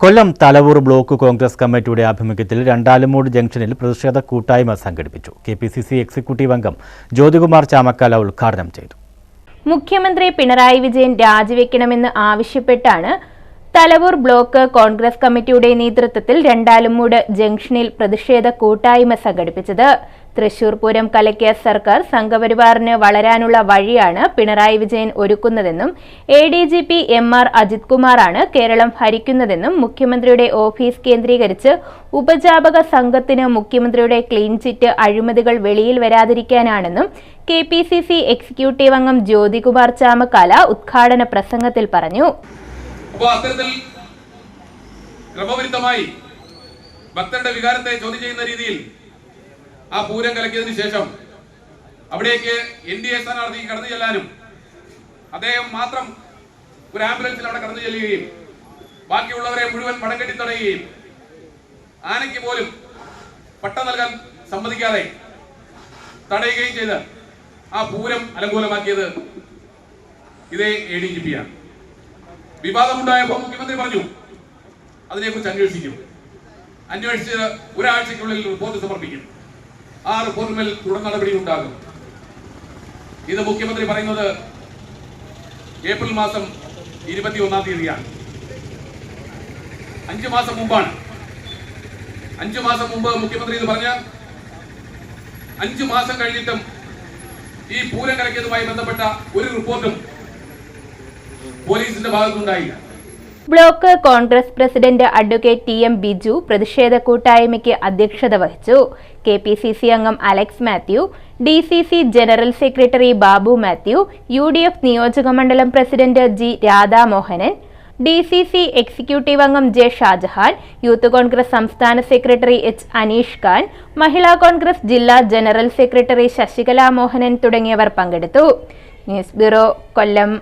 കൊല്ലം Thalavoor block Congress കമ്മിറ്റിയുടെ ആഭിമുഖ്യത്തിൽ രണ്ടാലുമൂട് ജംഗ്ഷനിൽ പ്രതിഷേധ കൂട്ടായ്മ സംഘടിപ്പിച്ചു. K P C C executive അംഗം ജ്യോതികുമാർ ചാമക്കാല ഉദ്ഘാടനം ചെയ്തു. മുഖ്യമന്ത്രി പിണറായി വിജയൻ രാജിവെക്കണമെന്ന് ആവശ്യപ്പെട്ടാണ് തലവൂർ ബ്ലോക്ക് കോൺഗ്രസ് കമ്മിറ്റിയുടെ നേതൃത്വത്തിൽ രണ്ടാലുമൂട് ജംഗ്ഷനിൽ പ്രതിഷേധ കൂട്ടായ്മ സംഘടിപ്പിച്ചത്. തൃശൂർ പൂരം കലക്കിയ സർക്കാർ സംഘപരിവാറിന് വളരാനുള്ള വഴിയാണ് Pinarayi Vijayan ഒരുക്കുന്നതെന്നും A D G P M R Ajith കുമാറാണ് കേരളം ഭരിക്കുന്നതെന്നും മുഖ്യമന്ത്രിയുടെ ഓഫീസ് കേന്ദ്രീകരിച്ച് ഉപജാപക സംഘത്തിന് മുഖ്യമന്ത്രിയുടെ ക്ലീൻ ചിറ്റ് അഴിമതികൾ വെളിയിൽ വരാതിരിക്കാനാണെന്നും K P C C executive അംഗം ജ്യോതികുമാർ ചാമക്കാല ഉദ്ഘാടന പ്രസംഗത്തിൽ പറഞ്ഞു. അപ്പോൾ അത്തരത്തിൽ ക്രമവിരുദ്ധമായി ഭക്തരുടെ വികാരത്തെ ചോദ്യം ചെയ്യുന്ന രീതിയിൽ ആ പൂരം കലക്കിയതിനു ശേഷം അവിടേക്ക് എൻ ഡി എ സ്ഥാനാർത്ഥി കടന്നു ചെല്ലാനും അദ്ദേഹം മാത്രം ഒരു ആംബുലൻസിൽ അവിടെ കടന്നു ചെല്ലുകയും ബാക്കിയുള്ളവരെ മുഴുവൻ പടം കെട്ടി തടയുകയും ആനയ്ക്ക് പോലും പട്ടം നൽകാൻ സമ്മതിക്കാതെ തടയുകയും ചെയ്ത് ആ പൂരം അലങ്കൂലമാക്കിയത് ഇതേ എ ഡി ജി പിയാണ് വിവാദമുണ്ടായപ്പോൾ മുഖ്യമന്ത്രി പറഞ്ഞു അതിനെക്കുറിച്ച് അന്വേഷിക്കും. അന്വേഷിച്ച് ഒരാഴ്ചക്കുള്ളിൽ റിപ്പോർട്ട് സമർപ്പിക്കും. ആ റിപ്പോർട്ടിന്മേൽ തുടർ നടപടി ഉണ്ടാകും. ഇത് മുഖ്യമന്ത്രി പറയുന്നത് ഏപ്രിൽ മാസം ഇരുപത്തി ഒന്നാം തീയതിയാണ്. അഞ്ചു മാസം മുമ്പാണ്. അഞ്ചു മാസം മുമ്പ് മുഖ്യമന്ത്രി ഇത് പറഞ്ഞ അഞ്ചു മാസം കഴിഞ്ഞിട്ടും ഈ പൂരം കലക്കിയതുമായി ബന്ധപ്പെട്ട ഒരു റിപ്പോർട്ടും പോലീസിന്റെ ഭാഗത്തുണ്ടായില്ല. Block Congress president advocate T M Biju പ്രതിഷേധ കൂട്ടായ്മയ്ക്ക് അധ്യക്ഷത വഹിച്ചു. കെ പി സി സി അംഗം Alex Mathew D C C general secretary Babu Mathew U D F നിയോജകമണ്ഡലം president G Radhamohanan D C C executive അംഗം ജെ ഷാജഹാൻ യൂത്ത് കോൺഗ്രസ് സംസ്ഥാന secretary H Aneesh Khan Mahila Congress ജില്ലാ general secretary Sasikala Mohanan തുടങ്ങിയവർ പങ്കെടുത്തു. News bureau Kollam.